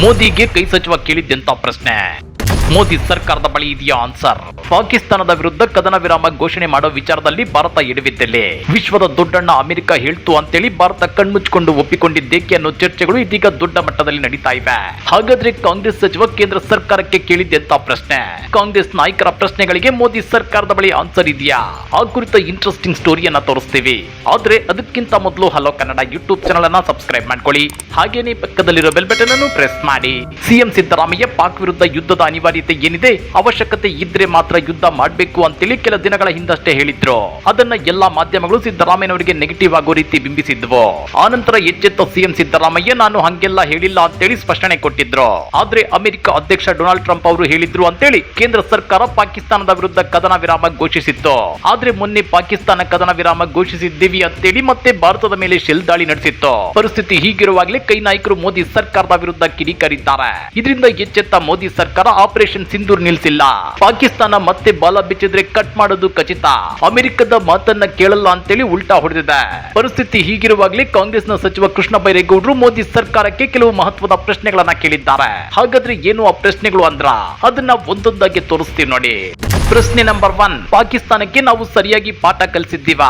ಮೋದಿಗೆ ಕೈ ಸಚಿವ ಕೇಳಿದ್ದೆಂತ ಪ್ರಶ್ನೆ ಮೋದಿ ಸರ್ಕಾರದ ಬಳಿ ಇದೆಯಾ ಆನ್ಸರ್ ಪಾಕಿಸ್ತಾನದ ವಿರುದ್ಧ ಕದನ ವಿರಾಮ ಘೋಷಣೆ ಮಾಡೋ ವಿಚಾರದಲ್ಲಿ ಭಾರತ ಎಡವಿದ್ದಲ್ಲೇ. ವಿಶ್ವದ ದೊಡ್ಡಣ್ಣ ಅಮೆರಿಕ ಹೇಳ್ತು ಅಂತೇಳಿ ಭಾರತ ಕಣ್ಮುಚ್ಚಿಕೊಂಡು ಒಪ್ಪಿಕೊಂಡಿದ್ದೇಕೆ ಅನ್ನೋ ಚರ್ಚೆಗಳು ಇದೀಗ ದೊಡ್ಡ ಮಟ್ಟದಲ್ಲಿ ನಡೀತಾ ಇವೆ. ಹಾಗಾದ್ರೆ ಕಾಂಗ್ರೆಸ್ ಸಚಿವ ಕೇಂದ್ರ ಸರ್ಕಾರಕ್ಕೆ ಕೇಳಿದ್ದೆಂತ ಪ್ರಶ್ನೆ. ಕಾಂಗ್ರೆಸ್ ನಾಯಕರ ಪ್ರಶ್ನೆಗಳಿಗೆ ಮೋದಿ ಸರ್ಕಾರದ ಬಳಿ ಆನ್ಸರ್ ಇದೆಯಾ? ಆ ಕುರಿತ ಇಂಟ್ರೆಸ್ಟಿಂಗ್ ಸ್ಟೋರಿಯನ್ನ ತೋರಿಸ್ತೀವಿ. ಆದ್ರೆ ಅದಕ್ಕಿಂತ ಮೊದಲು ಹಲೋ ಕನ್ನಡ ಯೂಟ್ಯೂಬ್ ಚಾನಲ್ ಅನ್ನ ಸಬ್ಸ್ಕ್ರೈಬ್ ಮಾಡ್ಕೊಳ್ಳಿ. ಹಾಗೇನೆ ಪಕ್ಕದಲ್ಲಿರೋ ಬೆಲ್ ಬಟನ್ ಅನ್ನು ಪ್ರೆಸ್ ಮಾಡಿ ಸಿಎಂ ಸಿದ್ದರಾಮಯ್ಯ ಪಾಕ್ ವಿರುದ್ಧ ಯುದ್ಧದ ಅನಿವಾರ್ಯತೆ ಏನಿದೆ? ಅವಶ್ಯಕತೆ ಇದ್ರೆ ಮಾತ್ರ ಯುದ್ಧ ಮಾಡಬೇಕು ಅಂತೇಳಿ ಕೆಲ ದಿನಗಳ ಹಿಂದಷ್ಟೇ ಹೇಳಿದ್ರು. ಅದನ್ನ ಎಲ್ಲಾ ಮಾಧ್ಯಮಗಳು ಸಿದ್ದರಾಮಯ್ಯನವರಿಗೆ ನೆಗೆಟಿವ್ ಆಗೋ ರೀತಿ ಬಿಂಬಿಸಿದ್ವು. ಆನಂತರ ಎಚ್ಚೆತ್ತ ಸಿಎಂ ಸಿದ್ದರಾಮಯ್ಯ, ನಾನು ಹಂಗೆಲ್ಲ ಹೇಳಿಲ್ಲ ಅಂತೇಳಿ ಸ್ಪಷ್ಟನೆ ಕೊಟ್ಟಿದ್ರು. ಆದ್ರೆ ಅಮೆರಿಕ ಅಧ್ಯಕ್ಷ ಡೊನಾಲ್ಡ್ ಟ್ರಂಪ್ ಅವರು ಹೇಳಿದ್ರು ಅಂತೇಳಿ ಕೇಂದ್ರ ಸರ್ಕಾರ ಪಾಕಿಸ್ತಾನದ ವಿರುದ್ಧ ಕದನ ವಿರಾಮ ಘೋಷಿಸಿತ್ತು. ಆದ್ರೆ ಮೊನ್ನೆ ಪಾಕಿಸ್ತಾನ ಕದನ ವಿರಾಮ ಘೋಷಿಸಿದ್ದೀವಿ ಅಂತೇಳಿ ಮತ್ತೆ ಭಾರತದ ಮೇಲೆ ಶೆಲ್ ದಾಳಿ ನಡೆಸಿತ್ತು. ಪರಿಸ್ಥಿತಿ ಹೀಗಿರುವಾಗಲೇ ಕೈ ನಾಯಕರು ಮೋದಿ ಸರ್ಕಾರದ ವಿರುದ್ಧ ಕಿಡಿಕಾರಿದ್ದಾರೆ. ಇದರಿಂದ ಎಚ್ಚೆತ್ತ ಮೋದಿ ಸರ್ಕಾರ ಆಪರೇಷನ್ ಸಿಂಧೂರ್ ನಿಲ್ಸಿಲ್ಲ. ಪಾಕಿಸ್ತಾನ ಮತ್ತೆ ಬಾಲ ಬಿಚ್ಚಿದ್ರೆ ಕಟ್ ಮಾಡೋದು ಖಚಿತ. ಅಮೆರಿಕದ ಮಾತನ್ನ ಕೇಳಲ್ಲ ಅಂತೇಳಿ ಉಲ್ಟಾ ಹೊಡೆದಿದೆ. ಪರಿಸ್ಥಿತಿ ಹೀಗಿರುವಾಗಲೇ ಕಾಂಗ್ರೆಸ್ನ ಸಚಿವ ಕೃಷ್ಣ ಬೈರೇಗೌಡರು ಮೋದಿ ಸರ್ಕಾರಕ್ಕೆ ಕೆಲವು ಮಹತ್ವದ ಪ್ರಶ್ನೆಗಳನ್ನ ಕೇಳಿದ್ದಾರೆ. ಹಾಗಾದ್ರೆ ಏನು ಆ ಪ್ರಶ್ನೆಗಳು ಅಂದ್ರ? ಅದನ್ನ ಒಂದೊಂದಾಗಿ ತೋರಿಸ್ತೀವಿ ನೋಡಿ. ಪ್ರಶ್ನೆ ನಂಬರ್ ಒನ್ ಪಾಕಿಸ್ತಾನಕ್ಕೆ ನಾವು ಸರಿಯಾಗಿ ಪಾಠ ಕಲಿಸಿದ್ದೀವ?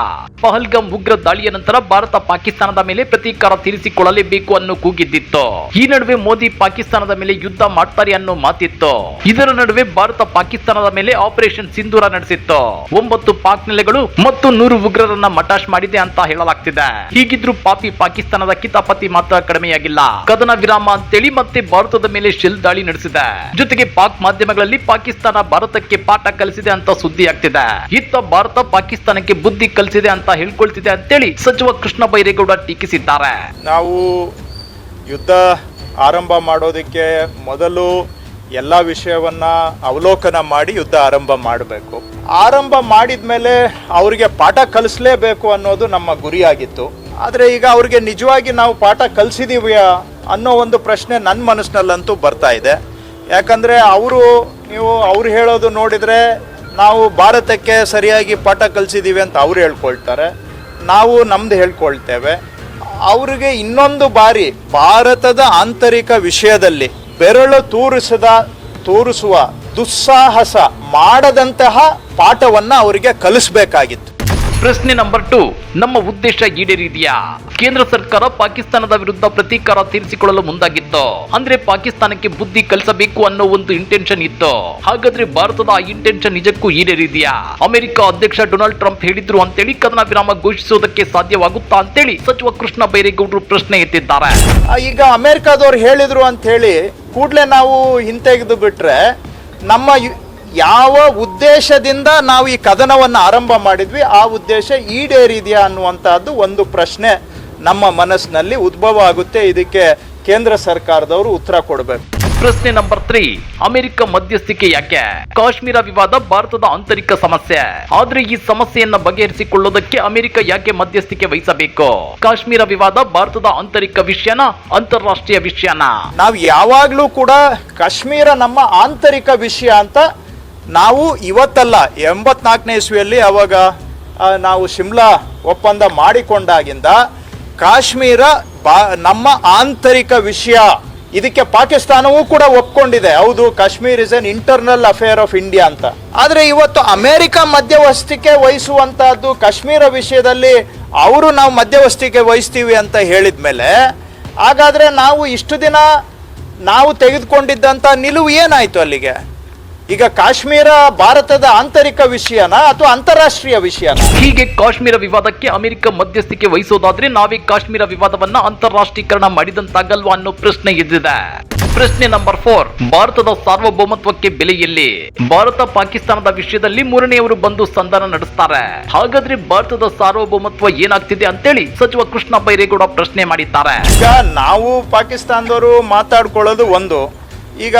ಪಹಲ್ಗಂ ಉಗ್ರ ದಾಳಿಯ ನಂತರ ಭಾರತ ಪಾಕಿಸ್ತಾನದ ಮೇಲೆ ಪ್ರತೀಕಾರ ತೀರಿಸಿಕೊಳ್ಳಲೇಬೇಕು ಅನ್ನೋ ಕೂಗಿದ್ದಿತ್ತು. ಈ ನಡುವೆ ಮೋದಿ ಪಾಕಿಸ್ತಾನದ ಮೇಲೆ ಯುದ್ಧ ಮಾಡ್ತಾರೆ ಅನ್ನೋ ಮಾತಿತ್ತು. ಇದರ ನಡುವೆ ಭಾರತ ಪಾಕಿಸ್ತಾನದ ಮೇಲೆ ಆಪರೇಷನ್ ಸಿಂಧೂರ ನಡೆಸಿತ್ತು. ಒಂಬತ್ತು ಪಾಕ್ ನೆಲೆಗಳು ಮತ್ತು ನೂರು ಉಗ್ರರನ್ನ ಮಟಾಶ್ ಮಾಡಿದೆ ಅಂತ ಹೇಳಲಾಗ್ತಿದೆ. ಹೀಗಿದ್ರು ಪಾಪಿ ಪಾಕಿಸ್ತಾನದ ಕಿತಾಪತಿ ಮಾತ್ರ ಕಡಿಮೆಯಾಗಿಲ್ಲ. ಕದನ ವಿರಾಮ ಅಂತೇಳಿ ಮತ್ತೆ ಭಾರತದ ಮೇಲೆ ಶೆಲ್ ದಾಳಿ ನಡೆಸಿದೆ. ಜೊತೆಗೆ ಪಾಕ್ ಮಾಧ್ಯಮಗಳಲ್ಲಿ ಪಾಕಿಸ್ತಾನ ಭಾರತಕ್ಕೆ ಪಾಠ ಕಲಿಸಿದೆ ಅಂತ ಸುದ್ದಿ ಆಗ್ತಿದೆ ಇತ್ತ ಭಾರತ ಪಾಕಿಸ್ತಾನಕ್ಕೆ ಬುದ್ಧಿ ಕಲಿಸಿದೆ ಅಂತ ಹೇಳ್ಕೊಳ್ತಿದೆ ಅಂತೇಳಿ ಸಚಿವ ಕೃಷ್ಣ ಬೈರೇಗೌಡ ಟೀಕಿಸಿದ್ದಾರೆ. ನಾವು ಯುದ್ಧ ಆರಂಭ ಮಾಡೋದಕ್ಕೆ ಮೊದಲು ಎಲ್ಲ ವಿಷಯವನ್ನ ಅವಲೋಕನ ಮಾಡಿ ಯುದ್ಧ ಆರಂಭ ಮಾಡಬೇಕು. ಆರಂಭ ಮಾಡಿದ ಮೇಲೆ ಅವರಿಗೆ ಪಾಠ ಕಲಿಸ್ಲೇಬೇಕು ಅನ್ನೋದು ನಮ್ಮ ಗುರಿಯಾಗಿತ್ತು. ಆದರೆ ಈಗ ಅವ್ರಿಗೆ ನಿಜವಾಗಿ ನಾವು ಪಾಠ ಕಲಿಸಿದೀವ್ಯಾ ಅನ್ನೋ ಒಂದು ಪ್ರಶ್ನೆ ನನ್ನ ಮನಸ್ಸಿನಲ್ಲಂತೂ ಬರ್ತಾ ಇದೆ. ಯಾಕಂದರೆ ಅವರು ನೀವು ಅವ್ರು ಹೇಳೋದು ನೋಡಿದರೆ ನಾವು ಭಾರತಕ್ಕೆ ಸರಿಯಾಗಿ ಪಾಠ ಕಲಿಸಿದ್ದೀವಿ ಅಂತ ಅವ್ರು ಹೇಳ್ಕೊಳ್ತಾರೆ. ನಾವು ನಮ್ದು ಹೇಳ್ಕೊಳ್ತೇವೆ. ಅವರಿಗೆ ಇನ್ನೊಂದು ಬಾರಿ ಭಾರತದ ಆಂತರಿಕ ವಿಷಯದಲ್ಲಿ ಬೆರಳು ತೋರಿಸದ ತೋರಿಸುವ ದುಸ್ಸಾಹಸ ಮಾಡದಂತಹ ಪಾಠವನ್ನ ಅವರಿಗೆ ಕಲಿಸಬೇಕಾಗಿತ್ತು. ಪ್ರಶ್ನೆ ನಂಬರ್ ಟು ನಮ್ಮ ಉದ್ದೇಶ ಈಡೇರಿದೆಯಾ? ಕೇಂದ್ರ ಸರ್ಕಾರ ಪಾಕಿಸ್ತಾನದ ವಿರುದ್ಧ ಪ್ರತೀಕಾರ ತೀರಿಸಿಕೊಳ್ಳಲು ಮುಂದಾಗಿತ್ತು? ಅಂದ್ರೆ ಪಾಕಿಸ್ತಾನಕ್ಕೆ ಬುದ್ಧಿ ಕಲಿಸಬೇಕು ಅನ್ನೋ ಒಂದು ಇಂಟೆನ್ಷನ್ ಇತ್ತು? ಹಾಗಾದ್ರೆ ಭಾರತದ ಆ ಇಂಟೆನ್ಷನ್ ನಿಜಕ್ಕೂ ಈಡೇರಿದೆಯಾ? ಅಮೆರಿಕ ಅಧ್ಯಕ್ಷ ಡೊನಾಲ್ಡ್ ಟ್ರಂಪ್ ಹೇಳಿದ್ರು ಅಂತೇಳಿ ಕದನ ವಿರಾಮ ಘೋಷಿಸುವುದಕ್ಕೆ ಸಾಧ್ಯವಾಗುತ್ತಾ ಅಂತೇಳಿ ಸಚಿವ ಕೃಷ್ಣ ಬೈರೇಗೌಡರು ಪ್ರಶ್ನೆ ಎತ್ತಿದ್ದಾರೆ. ಈಗ ಅಮೆರಿಕದವರು ಹೇಳಿದ್ರು ಅಂತ ಹೇಳಿ ಕೂಡಲೇ ನಾವು ಹಿಂತೆಗೆದು ಬಿಟ್ಟರೆ ನಮ್ಮ ಯಾವ ಉದ್ದೇಶದಿಂದ ನಾವು ಈ ಕದನವನ್ನು ಆರಂಭ ಮಾಡಿದ್ವಿ, ಆ ಉದ್ದೇಶ ಈಡೇರಿದೆಯಾ ಅನ್ನುವಂಥದ್ದು ಒಂದು ಪ್ರಶ್ನೆ ನಮ್ಮ ಮನಸ್ಸಿನಲ್ಲಿ ಉದ್ಭವ ಆಗುತ್ತೆ. ಇದಕ್ಕೆ ಕೇಂದ್ರ ಸರ್ಕಾರದವರು ಉತ್ತರ ಕೊಡಬೇಕು. ಪ್ರಶ್ನೆ ನಂಬರ್ ತ್ರೀ. ಅಮೆರಿಕ ಮಧ್ಯಸ್ಥಿಕೆ ಯಾಕೆ? ಕಾಶ್ಮೀರ ವಿವಾದ ಭಾರತದ ಆಂತರಿಕ ಸಮಸ್ಯೆ. ಆದ್ರೆ ಈ ಸಮಸ್ಯೆಯನ್ನ ಬಗೆಹರಿಸಿಕೊಳ್ಳೋದಕ್ಕೆ ಅಮೆರಿಕ ಯಾಕೆ ಮಧ್ಯಸ್ಥಿಕೆ ವಹಿಸಬೇಕು? ಕಾಶ್ಮೀರ ವಿವಾದ ಭಾರತದ ಆಂತರಿಕ ವಿಷಯನ, ಅಂತಾರಾಷ್ಟ್ರೀಯ ವಿಷಯನ? ನಾವು ಯಾವಾಗಲೂ ಕೂಡ ಕಾಶ್ಮೀರ ನಮ್ಮ ಆಂತರಿಕ ವಿಷಯ ಅಂತ ನಾವು ಇವತ್ತಲ್ಲ, ಎಂಬತ್ನಾಲ್ಕನೇ ಇಸ್ವಿಯಲ್ಲಿ ಅವಾಗ ನಾವು ಶಿಮ್ಲಾ ಒಪ್ಪಂದ ಮಾಡಿಕೊಂಡಾಗಿಂದ ಕಾಶ್ಮೀರ ಬಾ, ನಮ್ಮ ಆಂತರಿಕ ವಿಷಯ ಇದಕ್ಕೆ ಪಾಕಿಸ್ತಾನವೂ ಕೂಡ ಒಪ್ಕೊಂಡಿದೆ. ಹೌದು, Kashmir is an internal affair of India ಅಂತ. ಆದರೆ ಇವತ್ತು ಅಮೆರಿಕ ಮಧ್ಯವಸ್ತಿಕೆ ವಹಿಸುವಂತಹದ್ದು ಕಾಶ್ಮೀರ ವಿಷಯದಲ್ಲಿ ಅವರು ನಾವು ಮಧ್ಯವಸ್ತಿಕೆ ವಹಿಸ್ತೀವಿ ಅಂತ ಹೇಳಿದ ಮೇಲೆ ಹಾಗಾದ್ರೆ ನಾವು ಇಷ್ಟು ದಿನ ನಾವು ತೆಗೆದುಕೊಂಡಿದ್ದಂಥ ನಿಲುವು ಏನಾಯ್ತು ಅಲ್ಲಿಗೆ? ಈಗ ಕಾಶ್ಮೀರ ಭಾರತದ ಆಂತರಿಕ ವಿಷಯನ ಅಥವಾ ಅಂತಾರಾಷ್ಟ್ರೀಯ ವಿಷಯನ? ಹೀಗೆ ಕಾಶ್ಮೀರ ವಿವಾದಕ್ಕೆ ಅಮೆರಿಕ ಮಧ್ಯಸ್ಥಿಕೆ ವಹಿಸೋದಾದ್ರೆ ನಾವೇ ಕಾಶ್ಮೀರ ವಿವಾದವನ್ನ ಅಂತಾರಾಷ್ಟ್ರೀಕರಣ ಮಾಡಿದಂತಾಗಲ್ವಾ ಅನ್ನೋ ಪ್ರಶ್ನೆ ಇದ್ದಿದೆ ಪ್ರಶ್ನೆ ನಂಬರ್ ಫೋರ್ ಭಾರತದ ಸಾರ್ವಭೌಮತ್ವಕ್ಕೆ ಬೆಲೆ ಎಲ್ಲಿ? ಭಾರತ ಪಾಕಿಸ್ತಾನದ ವಿಷಯದಲ್ಲಿ ಮೂರನೆಯವರು ಬಂದು ಸಂಧಾನ ನಡೆಸ್ತಾರೆ. ಹಾಗಾದ್ರೆ ಭಾರತದ ಸಾರ್ವಭೌಮತ್ವ ಏನಾಗ್ತಿದೆ ಅಂತೇಳಿ ಸಚಿವ ಕೃಷ್ಣ ಬೈರೇಗೌಡ ಪ್ರಶ್ನೆ ಮಾಡಿದ್ದಾರೆ. ಈಗ ನಾವು ಪಾಕಿಸ್ತಾನದವರು ಮಾತಾಡ್ಕೊಳ್ಳೋದು ಒಂದು. ಈಗ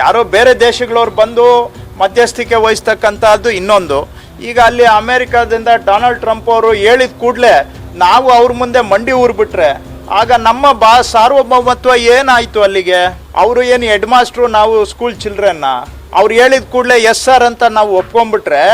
ಯಾರೋ ಬೇರೆ ದೇಶಗಳವ್ರು ಬಂದು ಮಧ್ಯಸ್ಥಿಕೆ ವಹಿಸ್ತಕ್ಕಂಥದ್ದು ಇನ್ನೊಂದು. ಈಗ ಅಲ್ಲಿ ಅಮೇರಿಕಾದಿಂದ ಡೊನಾಲ್ಡ್ ಟ್ರಂಪ್ ಅವರು ಹೇಳಿದ ಕೂಡಲೇ ನಾವು ಅವ್ರ ಮುಂದೆ ಮಂಡಿ ಊರ್ಬಿಟ್ರೆ, ಆಗ ನಮ್ಮ ಬಾ ಸಾರ್ವಭೌಮತ್ವ ಏನಾಯ್ತು ಅಲ್ಲಿಗೆ? ಅವರು ಏನು ಹೆಡ್ ಮಾಸ್ಟ್ರು, ನಾವು ಸ್ಕೂಲ್ ಚಿಲ್ಡ್ರನ್ನ ಅವ್ರು ಹೇಳಿದ ಕೂಡಲೇ ಎಸ್ ಸರ್ ಅಂತ ನಾವು ಒಪ್ಕೊಂಡ್ಬಿಟ್ರೆ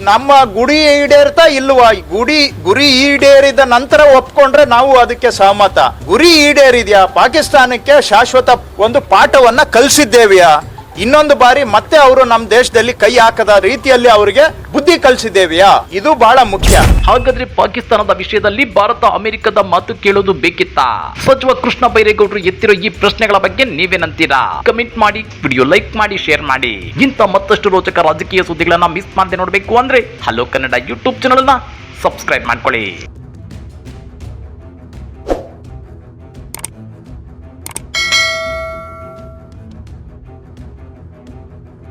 ನಮ್ಮ ಗುಡಿ ಈಡೇರ್ತಾ ಇಲ್ವಾ? ಗುಡಿ, ಗುರಿ ಈಡೇರಿದ ನಂತರ ಒಪ್ಕೊಂಡ್ರೆ ನಾವು ಅದಕ್ಕೆ ಸಹಮತ. ಗುರಿ ಈಡೇರಿದ್ಯಾ? ಪಾಕಿಸ್ತಾನಕ್ಕೆ ಶಾಶ್ವತ ಒಂದು ಪಾಠವನ್ನ ಕಲಿಸಿದ್ದೇವ್ಯಾ? ಇನ್ನೊಂದು ಬಾರಿ ಮತ್ತೆ ಅವರು ನಮ್ಮ ದೇಶದಲ್ಲಿ ಕೈ ಹಾಕದ ರೀತಿಯಲ್ಲಿ ಅವರಿಗೆ ಬುದ್ಧಿ ಕಲಿಸಿದ್ದೇವೆಯಾ? ಇದು ಬಹಳ ಮುಖ್ಯ. ಹಾಗಾದ್ರೆ ಪಾಕಿಸ್ತಾನದ ವಿಷಯದಲ್ಲಿ ಭಾರತ ಅಮೆರಿಕದ ಮಾತು ಕೇಳೋದು ಬೇಕಿತ್ತಾ? ಸಚಿವ ಕೃಷ್ಣ ಬೈರೇಗೌಡರು ಎತ್ತಿರೋ ಈ ಪ್ರಶ್ನೆಗಳ ಬಗ್ಗೆ ನೀವೇನಂತೀರಾ ಕಮೆಂಟ್ ಮಾಡಿ ವಿಡಿಯೋ ಲೈಕ್ ಮಾಡಿ ಶೇರ್ ಮಾಡಿ. ಇಂಥ ಮತ್ತಷ್ಟು ರೋಚಕ ರಾಜಕೀಯ ಸುದ್ದಿಗಳನ್ನ ಮಿಸ್ ಮಾಡದೆ ನೋಡಬೇಕು ಅಂದ್ರೆ ಹಲೋ ಕನ್ನಡ ಯೂಟ್ಯೂಬ್ ಚಾನಲ್ನ ಸಬ್ಸ್ಕ್ರೈಬ್ ಮಾಡ್ಕೊಳ್ಳಿ.